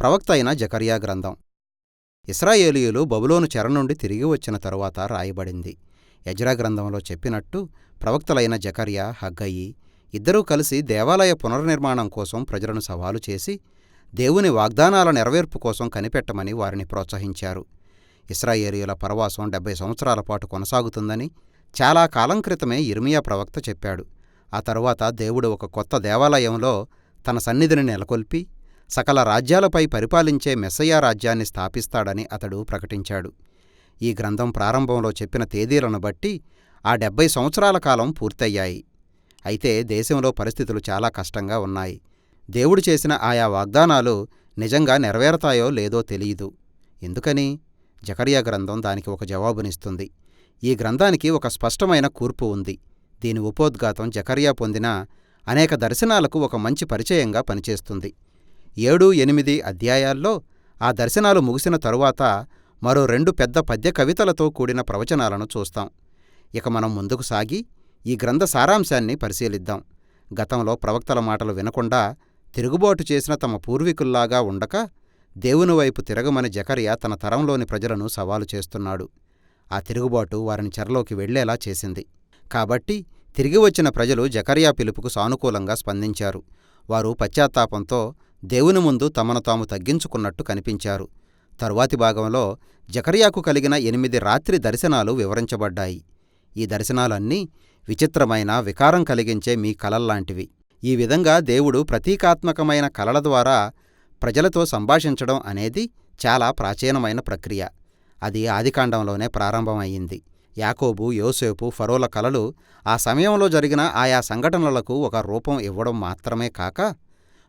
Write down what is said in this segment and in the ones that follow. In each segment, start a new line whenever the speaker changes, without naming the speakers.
ప్రవక్త అయిన జకర్యా గ్రంథం. ఇస్రాయేలీయులు బబులోను చెర నుండి తిరిగి వచ్చిన తరువాత రాయబడింది. యజ్రా గ్రంథంలో చెప్పినట్టు ప్రవక్తలైన జకర్యా హగ్గయి ఇద్దరూ కలిసి దేవాలయ పునర్నిర్మాణం కోసం ప్రజలను సవాలు చేసి దేవుని వాగ్దానాల నెరవేర్పు కోసం కనిపెట్టమని వారిని ప్రోత్సహించారు. ఇస్రాయేలీయుల పరవాసం డెబ్బై సంవత్సరాల పాటు కొనసాగుతుందని చాలా కాలం క్రితమే ఇర్మియా ప్రవక్త చెప్పాడు. ఆ తరువాత దేవుడు ఒక కొత్త దేవాలయంలో తన సన్నిధిని నెలకొల్పి సకల రాజ్యాలపై పరిపాలించే మెస్సయ్యా రాజ్యాన్ని స్థాపిస్తాడని అతడు ప్రకటించాడు. ఈ గ్రంథం ప్రారంభంలో చెప్పిన తేదీలను బట్టి ఆ డెబ్బై సంవత్సరాల కాలం పూర్తయ్యాయి. అయితే దేశంలో పరిస్థితులు చాలా కష్టంగా ఉన్నాయి. దేవుడు చేసిన ఆయా వాగ్దానాలు నిజంగా నెరవేరతాయో లేదో తెలియదు. ఎందుకని? జకరియా గ్రంథం దానికి ఒక జవాబునిస్తుంది. ఈ గ్రంథానికి ఒక స్పష్టమైన కూర్పు ఉంది. దీని ఉపోద్ఘాతం జకరియా పొందిన అనేక దర్శనాలకు ఒక మంచి పరిచయంగా పనిచేస్తుంది. ఏడు ఎనిమిది అధ్యాయాల్లో ఆ దర్శనాలు ముగిసిన తరువాత మరో రెండు పెద్ద పద్య కవితలతో కూడిన ప్రవచనాలను చూస్తాం. ఇక మనం ముందుకు సాగి ఈ గ్రంథ సారాంశాన్ని పరిశీలిద్దాం. గతంలో ప్రవక్తల మాటలు వినకుండా తిరుగుబాటు చేసిన తమ పూర్వీకుల్లాగా ఉండక దేవుని వైపు తిరగమని జకరియా తన తరంలోని ప్రజలను సవాలు చేస్తున్నాడు. ఆ తిరుగుబాటు వారిని చెరలోకి వెళ్ళేలా చేసింది. కాబట్టి తిరిగి వచ్చిన ప్రజలు జకర్యా పిలుపుకు సానుకూలంగా స్పందించారు. వారు పశ్చాత్తాపంతో దేవుని ముందు తమను తాము తగ్గించుకున్నట్టు కనిపించారు. తరువాతి భాగంలో జకర్యాకు కలిగిన ఎనిమిది రాత్రి దర్శనాలు వివరించబడ్డాయి. ఈ దర్శనాలన్నీ విచిత్రమైన వికారం కలిగించే మీ కలల్లాంటివి. ఈ విధంగా దేవుడు ప్రతీకాత్మకమైన కలల ద్వారా ప్రజలతో సంభాషించడం అనేది చాలా ప్రాచీనమైన ప్రక్రియ. అది ఆదికాండంలోనే ప్రారంభమయ్యింది. యాకోబు యోసేపు ఫరోల కలలు ఆ సమయంలో జరిగిన ఆయా సంఘటనలకు ఒక రూపం ఇవ్వడం మాత్రమే కాక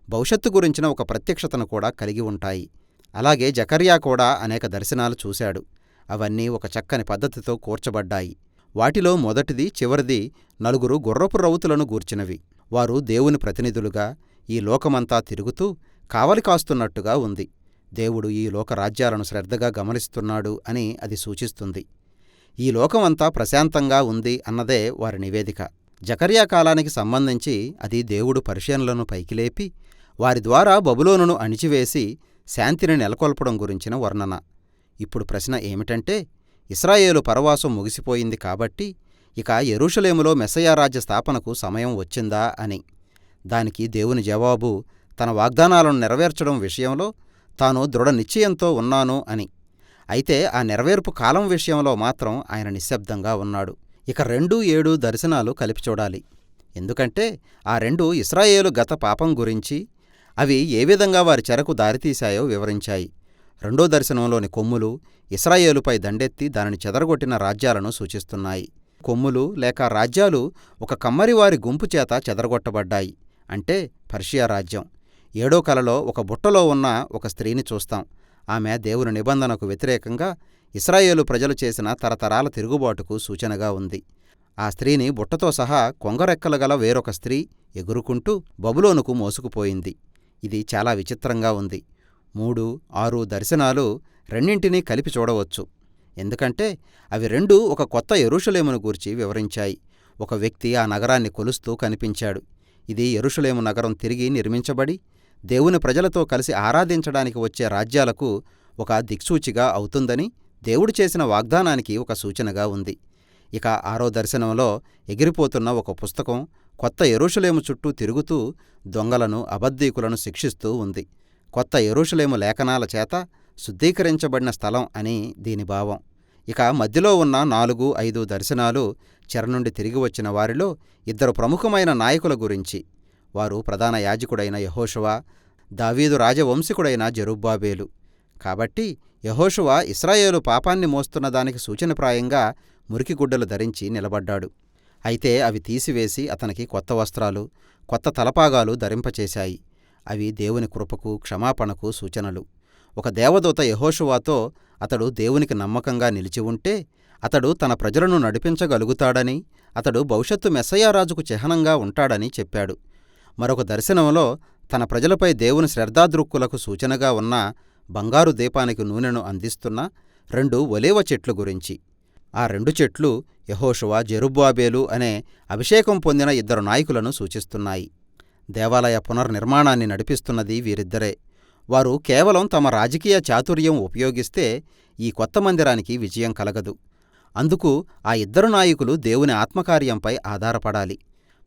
భవిష్యత్తు గురించిన ఒక ప్రత్యక్షతను కూడా కలిగి ఉంటాయి. అలాగే జకర్యా కూడా అనేక దర్శనాలు చూశాడు. అవన్నీ ఒక చక్కని పద్ధతితో కూర్చబడ్డాయి. వాటిలో మొదటిది చివరిది నలుగురు గుర్రపు రౌతులను గూర్చినవి. వారు దేవుని ప్రతినిధులుగా ఈ లోకమంతా తిరుగుతూ కావలి కాస్తున్నట్టుగా ఉంది. దేవుడు ఈ లోక రాజ్యాలను శ్రద్ధగా గమనిస్తున్నాడు అని అది సూచిస్తుంది. ఈ లోకమంతా ప్రశాంతంగా ఉంది అన్నదే వారి నివేదిక. జకర్యా కాలానికి సంబంధించి అది దేవుడు పరిశీలనలను పైకిలేపి వారి ద్వారా బబులోనును అణిచివేసి శాంతిని నెలకొల్పడం గురించిన వర్ణన. ఇప్పుడు ప్రశ్న ఏమిటంటే ఇస్రాయేలు పరవాసం ముగిసిపోయింది కాబట్టి ఇక ఎరుషలేములో మెస్సయారాజ్య స్థాపనకు సమయం వచ్చిందా అని. దానికి దేవుని జవాబు తన వాగ్దానాలను నెరవేర్చడం విషయంలో తాను దృఢ నిశ్చయంతో ఉన్నాను అని. అయితే ఆ నెరవేర్పు కాలం విషయంలో మాత్రం ఆయన నిశ్శబ్దంగా ఉన్నాడు. ఇక రెండు ఏడు దర్శనాలు కలిపి చూడాలి. ఎందుకంటే ఆ రెండు ఇస్రాయేలు గత పాపం గురించి అవి ఏ విధంగా వారి చెరకు దారితీశాయో వివరించాయి. రెండో దర్శనంలోని కొమ్ములు ఇస్రాయేలుపై దండెత్తి దానిని చెదరగొట్టిన రాజ్యాలను సూచిస్తున్నాయి. కొమ్ములు లేక రాజ్యాలు ఒక కమ్మరివారి గుంపు చేత చెదరగొట్టబడ్డాయి. అంటే పర్షియా రాజ్యం. ఏడో కలలో ఒక బుట్టలో ఉన్న ఒక స్త్రీని చూస్తాం. ఆమె దేవుని నిబంధనకు వ్యతిరేకంగా ఇస్రాయేలు ప్రజలు చేసిన తరతరాల తిరుగుబాటుకు సూచనగా ఉంది. ఆ స్త్రీని బుట్టతో సహా కొంగరెక్కలు గల వేరొక స్త్రీ ఎగురుకుంటూ బబులోనుకు మోసుకుపోయింది. ఇది చాలా విచిత్రంగా ఉంది. మూడు ఆరు దర్శనాలు రెండింటినీ కలిపి చూడవచ్చు. ఎందుకంటే అవి రెండూ ఒక కొత్త ఎరుషులేమును గూర్చి వివరించాయి. ఒక వ్యక్తి ఆ నగరాన్ని కొలుస్తూ కనిపించాడు. ఇది ఎరుషులేము నగరం తిరిగి నిర్మించబడి దేవుని ప్రజలతో కలిసి ఆరాధించడానికి వచ్చే రాజ్యాలకు ఒక దిక్సూచిగా అవుతుందని దేవుడు చేసిన వాగ్దానానికి ఒక సూచనగా ఉంది. ఇక ఆరో దర్శనంలో ఎగిరిపోతున్న ఒక పుస్తకం కొత్త ఎరుషలేము చుట్టూ తిరుగుతూ దొంగలను అబద్ధీకులను శిక్షిస్తూ ఉంది. కొత్త ఎరుషలేము లేఖనాల చేత శుద్ధీకరించబడిన స్థలం అని దీని భావం. ఇక మధ్యలో ఉన్న నాలుగు ఐదు దర్శనాలు చెర నుండి తిరిగి వచ్చిన వారిలో ఇద్దరు ప్రముఖమైన నాయకుల గురించి. వారు ప్రధాన యాజకుడైన యహోషువా దావీదు రాజవంశికుడైన జరుబ్బాబేలు. కాబట్టి యహోషువ ఇస్రాయేలు పాపాన్ని మోస్తున్న దానికి సూచనప్రాయంగా మురికిగుడ్డలు ధరించి నిలబడ్డాడు. అయితే అవి తీసివేసి అతనికి కొత్త వస్త్రాలు కొత్త తలపాగాలు ధరింపచేశాయి. అవి దేవుని కృపకు క్షమాపణకు సూచనలు. ఒక దేవదూత యహోషువాతో అతడు దేవునికి నమ్మకంగా నిలిచి ఉంటే అతడు తన ప్రజలను నడిపించగలుగుతాడని అతడు భవిష్యత్తు మెస్సయారాజుకు చిహ్నంగా ఉంటాడని చెప్పాడు. మరొక దర్శనంలో తన ప్రజలపై దేవుని శ్రద్ధాదృక్కులకు సూచనగా ఉన్న బంగారు దీపానికి నూనెను అందిస్తున్న రెండు ఒలేవ చెట్లు గురించి. ఆ రెండు చెట్లు యహోషువ జెరుబ్బాబేలు అనే అభిషేకం పొందిన ఇద్దరు నాయకులను సూచిస్తున్నాయి. దేవాలయ పునర్నిర్మాణాన్ని నడిపిస్తున్నది వీరిద్దరే. వారు కేవలం తమ రాజకీయ చాతుర్యం ఉపయోగిస్తే ఈ కొత్త మందిరానికి విజయం కలగదు. అందుకు ఆ ఇద్దరు నాయకులు దేవుని ఆత్మకార్యంపై ఆధారపడాలి.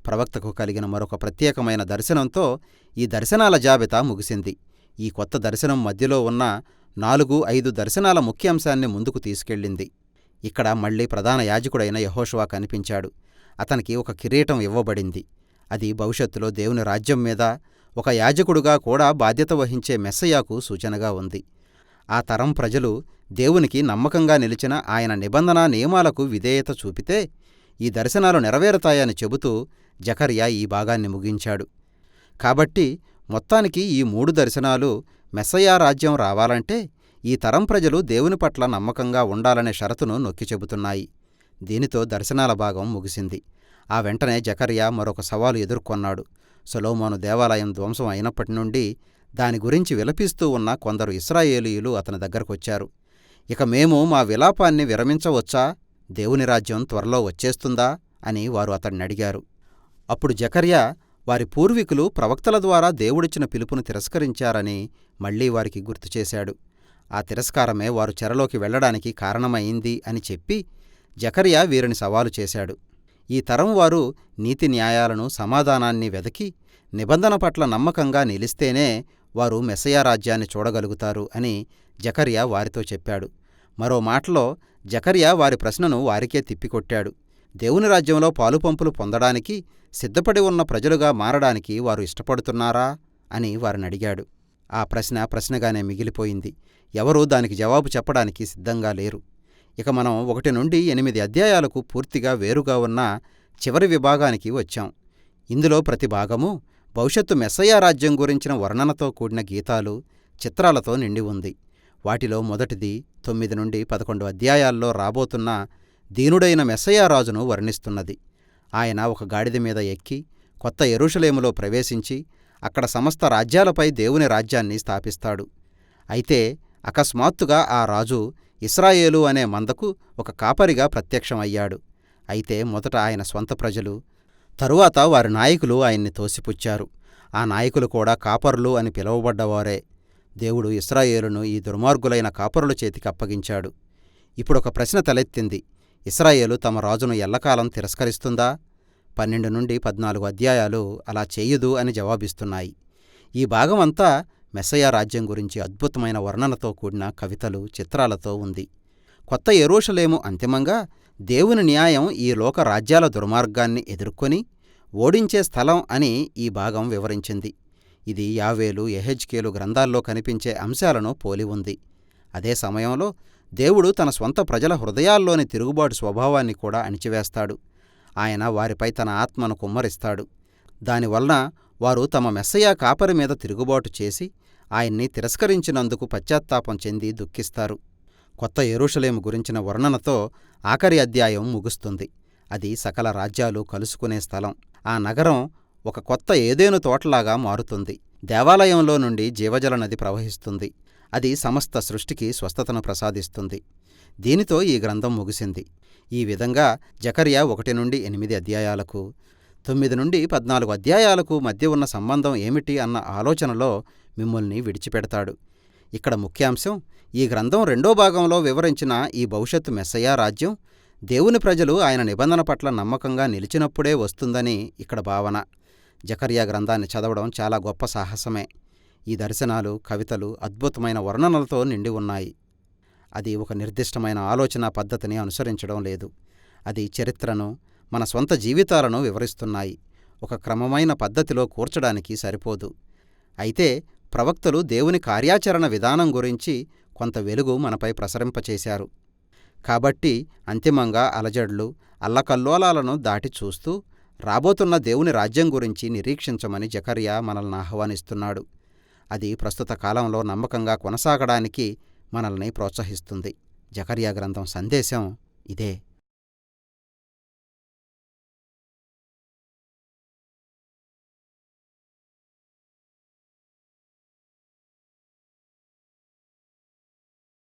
ప్రవక్తకు కలిగిన మరొక ప్రత్యేకమైన దర్శనంతో ఈ దర్శనాల జాబితా ముగిసింది. ఈ కొత్త దర్శనం మధ్యలో ఉన్న నాలుగు ఐదు దర్శనాల ముఖ్యాంశాన్ని ముందుకు తీసుకెళ్ళింది. ఇక్కడ మళ్ళీ ప్రధాన యాజకుడైన యహోషువా కనిపించాడు. అతనికి ఒక కిరీటం ఇవ్వబడింది. అది భవిష్యత్తులో దేవుని రాజ్యం మీద ఒక యాజకుడుగా కూడా బాధ్యత వహించే మెస్సయాకు సూచనగా ఉంది. ఆ తరం ప్రజలు దేవునికి నమ్మకంగా నిలిచిన ఆయన నిబంధనా నియమాలకు విధేయత చూపితే ఈ దర్శనాలు నెరవేరుతాయని చెబుతూ జకర్యా ఈ భాగాన్ని ముగించాడు. కాబట్టి మొత్తానికి ఈ మూడు దర్శనాలు మెస్సయా రాజ్యం రావాలంటే ఈ తరం ప్రజలు దేవుని పట్ల నమ్మకంగా ఉండాలనే షరతును నొక్కి చెబుతున్నాయి. దీనితో దర్శనాల భాగం ముగిసింది. ఆ వెంటనే జకర్యా మరొక సవాలు ఎదుర్కొన్నాడు. సొలోమోను దేవాలయం ధ్వంసం అయినప్పటి నుండి దాని గురించి విలపిస్తూ ఉన్న కొందరు ఇస్రాయేలీయులు అతని దగ్గరకొచ్చారు. ఇక మేము మా విలాపాన్ని విరమించవచ్చా? దేవుని రాజ్యం త్వరలో వచ్చేస్తుందా? అని వారు అతన్ని అడిగారు. అప్పుడు జకర్యా వారి పూర్వీకులు ప్రవక్తల ద్వారా దేవుడిచ్చిన పిలుపును తిరస్కరించారని మళ్ళీ వారికి గుర్తుచేశాడు ఆ తిరస్కారమే వారు చెరలోకి వెళ్ళడానికి కారణమైంది అని చెప్పి జకరియా వీరిని సవాలు చేశాడు. ఈ తరం వారు నీతి న్యాయాలను సమాధానాన్ని వెదకి నిబంధన పట్ల నమ్మకంగా నిలిస్తేనే వారు మెస్సయా రాజ్యాన్ని చూడగలుగుతారు అని జకరియా వారితో చెప్పాడు. మరో మాటలో జకరియా వారి ప్రశ్నను వారికే తిప్పికొట్టాడు. దేవుని రాజ్యంలో పాలుపంపులు పొందడానికి సిద్ధపడి ఉన్న ప్రజలుగా మారడానికి వారు ఇష్టపడుతున్నారా అని వారిని అడిగాడు. ఆ ప్రశ్న ప్రశ్నగానే మిగిలిపోయింది. ఎవరూ దానికి జవాబు చెప్పడానికి సిద్ధంగా లేరు. ఇక మనం ఒకటి నుండి ఎనిమిది అధ్యాయాలకు పూర్తిగా వేరుగా ఉన్న చివరి విభాగానికి వచ్చాం. ఇందులో ప్రతి భాగము భవిష్యత్తు మెస్సయా రాజ్యం గురించిన వర్ణనతో కూడిన గీతాలు చిత్రాలతో నిండి ఉంది. వాటిలో మొదటిది తొమ్మిది నుండి పదకొండు అధ్యాయాల్లో రాబోతున్న దీనుడైన మెస్సయ్య రాజును వర్ణిస్తున్నది. ఆయన ఒక గాడిద మీద ఎక్కి కొత్త ఎరుషలేములో ప్రవేశించి అక్కడ సమస్త రాజ్యాలపై దేవుని రాజ్యాన్ని స్థాపిస్తాడు. అయితే అకస్మాత్తుగా ఆ రాజు ఇస్రాయేలు అనే మందకు ఒక కాపరిగా ప్రత్యక్షమయ్యాడు. అయితే మొదట ఆయన స్వంత ప్రజలు తరువాత వారి నాయకులు ఆయన్ని తోసిపుచ్చారు. ఆ నాయకులు కూడా కాపరులు అని పిలువబడ్డవారే. దేవుడు ఇస్రాయేలును ఈ దుర్మార్గులైన కాపరుల చేతికి అప్పగించాడు. ఇప్పుడొక ప్రశ్న తలెత్తింది. ఇస్రాయేలు తమ రాజును ఎల్లకాలం తిరస్కరిస్తుందా? పన్నెండు నుండి పద్నాలుగు అధ్యాయాలు అలా చేయదు అని జవాబిస్తున్నాయి. ఈ భాగమంతా మెస్సయా రాజ్యం గురించి అద్భుతమైన వర్ణనతో కూడిన కవితలు చిత్రాలతో ఉంది. కొత్త ఎరోషలేము అంతిమంగా దేవుని న్యాయం ఈ లోక రాజ్యాల దుర్మార్గాన్ని ఎదుర్కొని ఓడించే స్థలం అని ఈ భాగం వివరించింది. ఇది యావేలు ఎహెచ్కేలు గ్రంథాల్లో కనిపించే అంశాలను పోలి ఉంది. అదే సమయంలో దేవుడు తన స్వంత ప్రజల హృదయాల్లోని తిరుగుబాటు స్వభావాన్ని కూడా అణిచివేస్తాడు. ఆయన వారిపై తన ఆత్మను కుమ్మరిస్తాడు. దానివలన వారు తమ మెస్సయా కాపరి మీద తిరుగుబాటు చేసి ఆయన్ని తిరస్కరించినందుకు పశ్చాత్తాపం చెంది దుఃఖిస్తారు. కొత్త ఎరుషలేము గురించిన వర్ణనతో ఆఖరి అధ్యాయం ముగుస్తుంది. అది సకల రాజ్యాలు కలుసుకునే స్థలం. ఆ నగరం ఒక కొత్త ఏదేను తోటలాగా మారుతుంది. దేవాలయంలో నుండి జీవజల నది ప్రవహిస్తుంది. అది సమస్త సృష్టికి స్వస్థతను ప్రసాదిస్తుంది. దీనితో ఈ గ్రంథం ముగిసింది. ఈ విధంగా జకర్యా ఒకటి నుండి ఎనిమిది అధ్యాయాలకు తొమ్మిది నుండి పద్నాలుగు అధ్యాయాలకు మధ్య ఉన్న సంబంధం ఏమిటి అన్న ఆలోచనలో మిమ్మల్ని విడిచిపెడతాడు. ఇక్కడ ముఖ్యాంశం ఈ గ్రంథం రెండో భాగంలో వివరించిన ఈ భవిష్యత్తు మెస్సయా రాజ్యం దేవుని ప్రజలు ఆయన నిబంధన పట్ల నమ్మకంగా నిలిచినప్పుడే వస్తుందని ఇక్కడ భావన. జకర్యా గ్రంథాన్ని చదవడం చాలా గొప్ప సాహసమే. ఈ దర్శనాలు కవితలు అద్భుతమైన వర్ణనలతో నిండి ఉన్నాయి. అది ఒక నిర్దిష్టమైన ఆలోచన పద్ధతిని అనుసరించడం లేదు. అది చరిత్రను మన స్వంత జీవితాలను వివరిస్తున్నాయి. ఒక క్రమమైన పద్ధతిలో కూర్చడానికి సరిపోదు. అయితే ప్రవక్తలు దేవుని కార్యాచరణ విధానం గురించి కొంత వెలుగు మనపై ప్రసరింపచేశారు. కాబట్టి అంతిమంగా అలజడ్లు అల్లకల్లోలాలను దాటి చూస్తూ రాబోతున్న దేవుని రాజ్యం గురించి నిరీక్షించమని జకర్యా మనల్ని ఆహ్వానిస్తున్నాడు. అది ప్రస్తుత కాలంలో నమ్మకంగా కొనసాగడానికి మనల్ని ప్రోత్సహిస్తుంది. జకర్యా గ్రంథం సందేశం ఇదే.